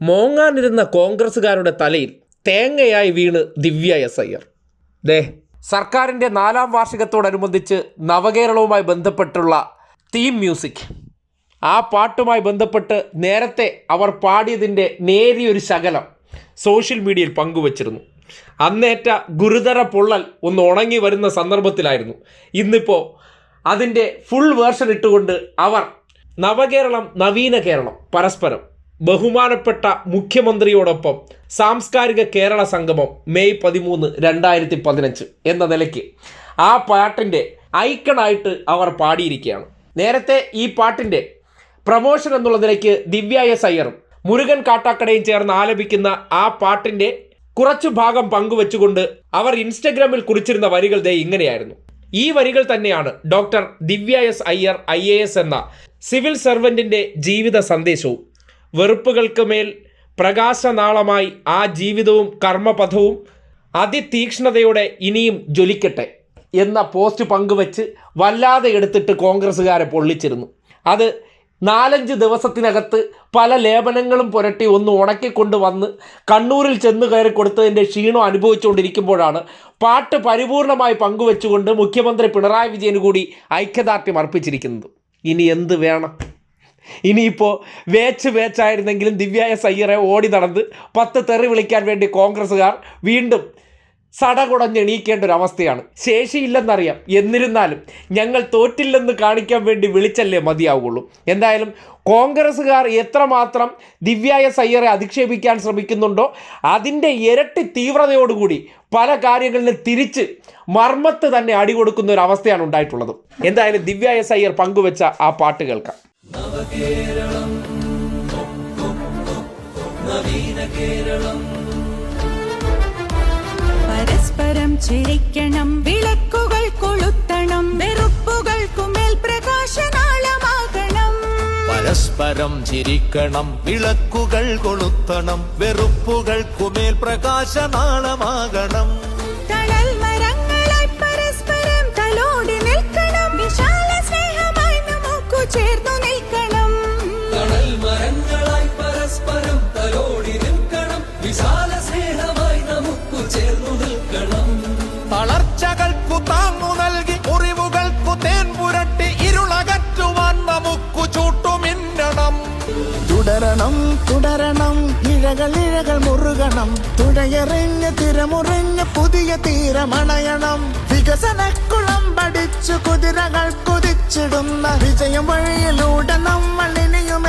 മോങ്ങാനിരുന്ന കോൺഗ്രസ്സുകാരുടെ തലയിൽ തേങ്ങയായി വീണ് ദിവ്യ എസ് അയ്യർ ദേ സർക്കാരിന്റെ നാലാം വാർഷികത്തോടനുബന്ധിച്ച് നവകേരളവുമായി ബന്ധപ്പെട്ടുള്ള തീം മ്യൂസിക് ആ പാട്ടുമായി ബന്ധപ്പെട്ട് നേരത്തെ അവർ പാടിയതിന്റെ നേരിയൊരു ശകലം സോഷ്യൽ മീഡിയയിൽ പങ്കുവച്ചിരുന്നു. അന്നേറ്റ ഗുരുതര പൊള്ളൽ ഒന്ന് ഉണങ്ങി വരുന്ന സന്ദർഭത്തിലായിരുന്നു. ഇന്നിപ്പോൾ അതിന്റെ ഫുൾ വേർഷൻ ഇട്ടുകൊണ്ട് അവർ നവകേരളം നവീന കേരളം പരസ്പരം ബഹുമാനപ്പെട്ട മുഖ്യമന്ത്രിയോടൊപ്പം സാംസ്കാരിക കേരള സംഗമം മെയ് പതിമൂന്ന് രണ്ടായിരത്തി പതിനഞ്ച് എന്ന നിലയ്ക്ക് ആ പാട്ടിന്റെ ഐക്കണായിട്ട് അവർ പാടിയിരിക്കുകയാണ്. നേരത്തെ ഈ പാട്ടിന്റെ പ്രമോഷൻ എന്നുള്ള നിലയ്ക്ക് ദിവ്യ എസ് മുരുകൻ കാട്ടാക്കടയും ചേർന്ന് ആലപിക്കുന്ന ആ പാട്ടിന്റെ കുറച്ചു ഭാഗം പങ്കുവെച്ചുകൊണ്ട് അവർ ഇൻസ്റ്റഗ്രാമിൽ കുറിച്ചിരുന്ന വരികൾ ദേ ഇങ്ങനെയായിരുന്നു. ഈ വരികൾ തന്നെയാണ് doctor Divya S Iyer I എന്ന സിവിൽ സർവന്റിന്റെ ജീവിത സന്ദേശവും. വെറുപ്പുകൾക്ക് മേൽ പ്രകാശനാളമായി ആ ജീവിതവും കർമ്മപഥവും അതിതീക്ഷ്ണതയോടെ ഇനിയും ജ്വലിക്കട്ടെ എന്ന പോസ്റ്റ് പങ്കുവച്ച് വല്ലാതെ എടുത്തിട്ട് കോൺഗ്രസ്സുകാരെ പൊള്ളിച്ചിരുന്നു. അത് നാലഞ്ച് ദിവസത്തിനകത്ത് പല ലേപനങ്ങളും പുരട്ടി ഒന്ന് ഉണക്കിക്കൊണ്ട് വന്ന് കണ്ണൂരിൽ ചെന്ന് കയറി കൊടുത്തതിന്റെ ക്ഷീണം അനുഭവിച്ചുകൊണ്ടിരിക്കുമ്പോഴാണ് പാട്ട് പരിപൂർണമായി പങ്കുവെച്ചുകൊണ്ട് മുഖ്യമന്ത്രി പിണറായി വിജയന് കൂടി ഐക്യദാർഢ്യം അർപ്പിച്ചിരിക്കുന്നത്. ഇനി എന്ത് വേണം? ഇനിയിപ്പോൾ വേച്ച് വേച്ചായിരുന്നെങ്കിലും ദിവ്യായ സയ്യറെ ഓടി നടന്ന് പത്ത് തെറി വിളിക്കാൻ വേണ്ടി കോൺഗ്രസ്സുകാർ വീണ്ടും സടകുടഞ്ഞെണീക്കേണ്ട ഒരു അവസ്ഥയാണ്. ശേഷിയില്ലെന്നറിയാം. എന്നിരുന്നാലും ഞങ്ങൾ തോറ്റില്ലെന്ന് കാണിക്കാൻ വേണ്ടി വിളിച്ചല്ലേ മതിയാവുള്ളൂ. എന്തായാലും കോൺഗ്രസ്സുകാർ എത്രമാത്രം ദിവ്യായ സയ്യറെ അധിക്ഷേപിക്കാൻ ശ്രമിക്കുന്നുണ്ടോ അതിന്റെ ഇരട്ടി തീവ്രതയോടുകൂടി പല കാര്യങ്ങളിലും തിരിച്ച് മർമ്മത്ത് തന്നെ അടികൊടുക്കുന്ന ഒരു അവസ്ഥയാണ് ഉണ്ടായിട്ടുള്ളത്. എന്തായാലും ദിവ്യായ സയ്യർ പങ്കുവെച്ച ആ പാട്ട് കേൾക്കാം. പരസ്പരം ചിരിക്കണം വിളക്കുകൾ കൊളുത്തണം വെറുപ്പുകൾക്കുമേൽ പ്രകാശനാളമാകണം. പരസ്പരം ചിരിക്കണം വിളക്കുകൾ കൊളുത്തണം വെറുപ്പുകൾക്കുമേൽ പ്രകാശനാളമാകണം. തളർച്ചകൾക്കു താങ്ങു നൽകി മുറിവുകൾക്കു തേൻ പുരട്ടി ഇരുളകറ്റുവാൻ നമുക്കു ചൂട്ടുമിന്നണം. തുടരണം തുടരണം ഇഴകൾ ഇഴകൾ മുറുകണം. തിരമുറിഞ്ഞ് പുതിയ തീരമണയണം. പഠിച്ചു കുതിരകൾ കുതിച്ചിടുന്ന വിജയം വഴിയിലൂടെ നമ്മൾ ഇനിയുമേറെ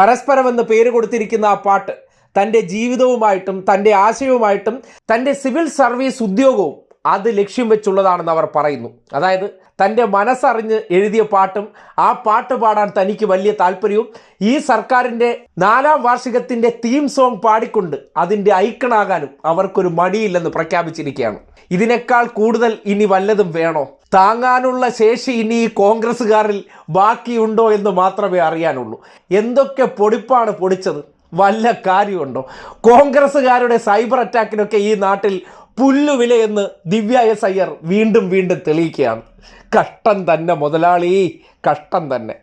പരസ്പരം എന്ന് പേര് കൊടുത്തിരിക്കുന്ന ആ പാട്ട് തന്റെ ജീവിതവുമായിട്ടും തന്റെ ആശയവുമായിട്ടും തന്റെ സിവിൽ സർവീസ് ഉദ്യോഗവും അത് ലക്ഷ്യം വെച്ചുള്ളതാണെന്ന് അവർ പറയുന്നു. അതായത് തന്റെ മനസ്സറിഞ്ഞ് എഴുതിയ പാട്ടും ആ പാട്ട് പാടാൻ തനിക്ക് വലിയ താല്പര്യവും ഈ സർക്കാരിന്റെ നാലാം വാർഷികത്തിന്റെ തീം സോങ് പാടിക്കൊണ്ട് അതിന്റെ ഐക്കണാകാനും അവർക്കൊരു മടിയില്ലെന്ന് പ്രഖ്യാപിച്ചിരിക്കുകയാണ്. ഇതിനേക്കാൾ കൂടുതൽ ഇനി വല്ലതും വേണോ? താങ്ങാനുള്ള ശേഷി ഇനി ഈ കോൺഗ്രസ്സുകാരിൽ ബാക്കിയുണ്ടോ എന്ന് മാത്രമേ അറിയാനുള്ളൂ. എന്തൊക്കെ പൊടിപ്പാണ് പൊടിച്ചത്? വല്ല കാര്യമുണ്ടോ? കോൺഗ്രസ്സുകാരുടെ സൈബർ അറ്റാക്കിനൊക്കെ ഈ നാട്ടിൽ പുല്ലുവിലയെന്ന് ദിവ്യ എസ് അയ്യർ വീണ്ടും വീണ്ടും തെളിയിക്കുകയാണ്. കഷ്ടം തന്നെ മുതലാളി കഷ്ടം തന്നെ.